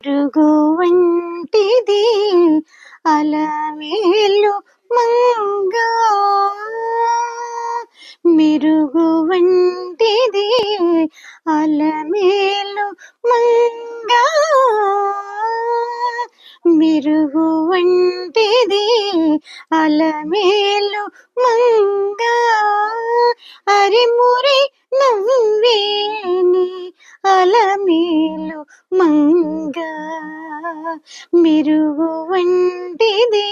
రుగు వంటిది అలమేలు మంగ. మెరుగు వంటిది అలమే అలమేలు మంగ అరిమురి నవ్వేని అలమేలు మంగ. మెరుగు వంటిది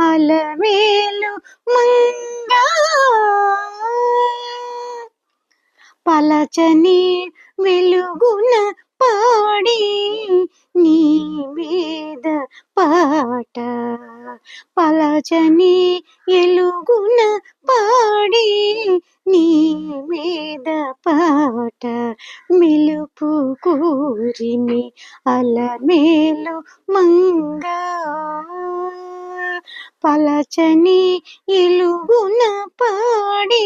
అలమేలు మంగ. పలచని వెలుగున పాడి నీ వేద పాట. పలచని ఎలుగున పాడి నీ వేద పాట. మెలుపు కూరిమి అలమేలు మంగా పలచని ఎలుగున పాడి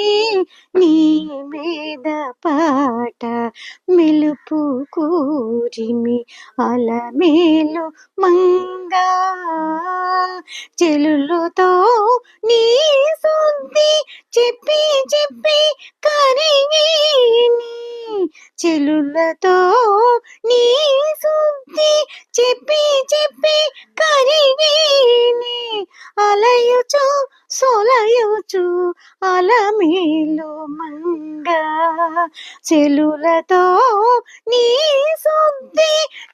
నీ మీద పాట మెలుపు కూరిమి అలమేలు మంగ. చెలులతో నీ శుద్ధి చెప్పి చెప్పి కరిగి చెలులతో నీ శుద్ధి చెప్పి చెప్పి సొలయుచు అలమేలు మంగ. చెలులతో నీ శుద్ధి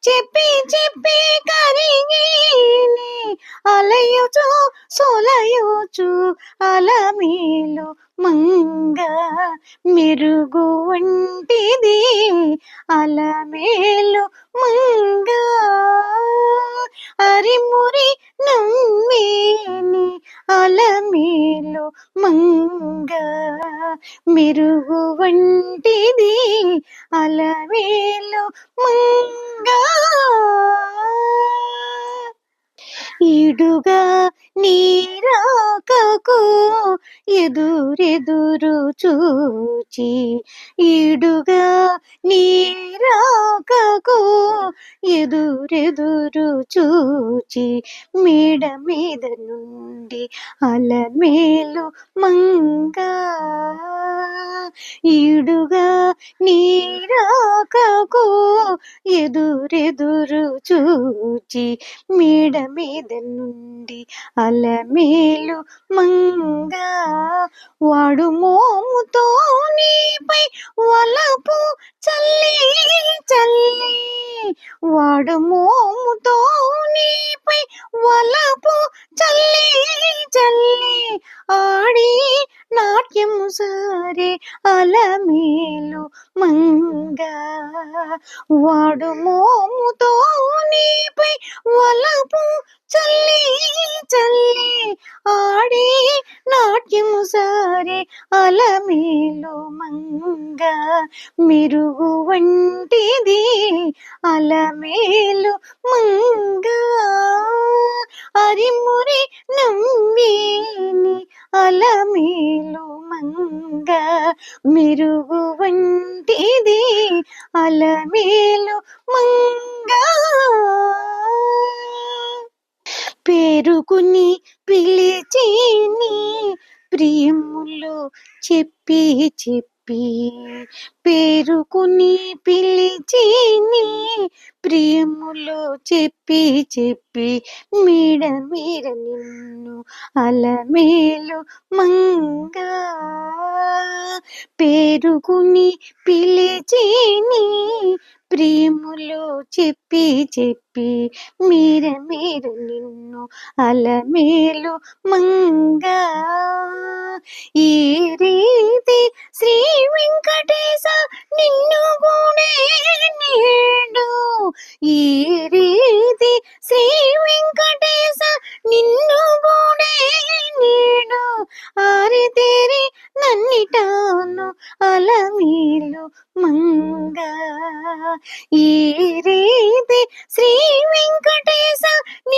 చెప్పి చెప్పి కరిగి అలయుచు సొలయుచు అలమేలు మంగ. మెరుగు వంటిది అలమేలు మెరుగు వంటిది అలవేలు మంగ. ఈడుగా నీరాకకు ఎదురెదురు చూచి ఇడుగా నీరాకకు ఎదురెదురు చూచి మేడ మీద నుండి అలమేలు మంగా. ఈడుగా నీరాకకు ఎదురెదురు చూచి మేడ మీద నుండి అలమేలు మంగా వాడు మోముతో నీపై వలపు చల్లి చల్లి వాడు మోముతో వలపు చల్లి చల్లి ఆడి నాట్యం సారే అలమేలు మంగ. వాడు మోముతో నీపై వలపు చల్లి చల్లి ఆడి నాట్యం సారే అలమేలు మంగ మెరుగు వంటిది. అలమేలు మంగ అరిమురి నమ్మేని అలమేలు మంగ మెరుగు వంటిది. అలమేలు మంగ పేరుకుని పిలిచిని. ప్రియములు చెప్పి చెప్పి పేరుకుని పిలిచిని ప్రియములు చెప్పి చెప్పి మీడ మీర నిన్ను అలమేలు మంగ పేరుకుని పిలిచిని ప్రేములు చెప్పి చెప్పి మీర మీర నిన్ను అలమేలు మంగ. ఈ రీతి శ్రీ వెంకటేశ నిన్ను గుణే నేడు. ఈ రీతి శ్రీ వెంకటేశ నిన్ను గుణే నేడు. ఆరితేరి నన్నిటాను అలమేలు మంగ. ఈ రీతి శ్రీ వెంకటేశ నిన్ను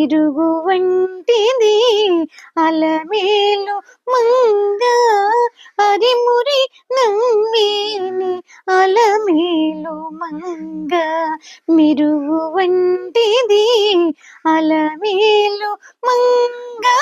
తిరుగు వంటిది అలమేలు మంద. అరిమురి నమ్మేని అలమేలు మంగ మెరుగు వంటిది అలమేలు మంగా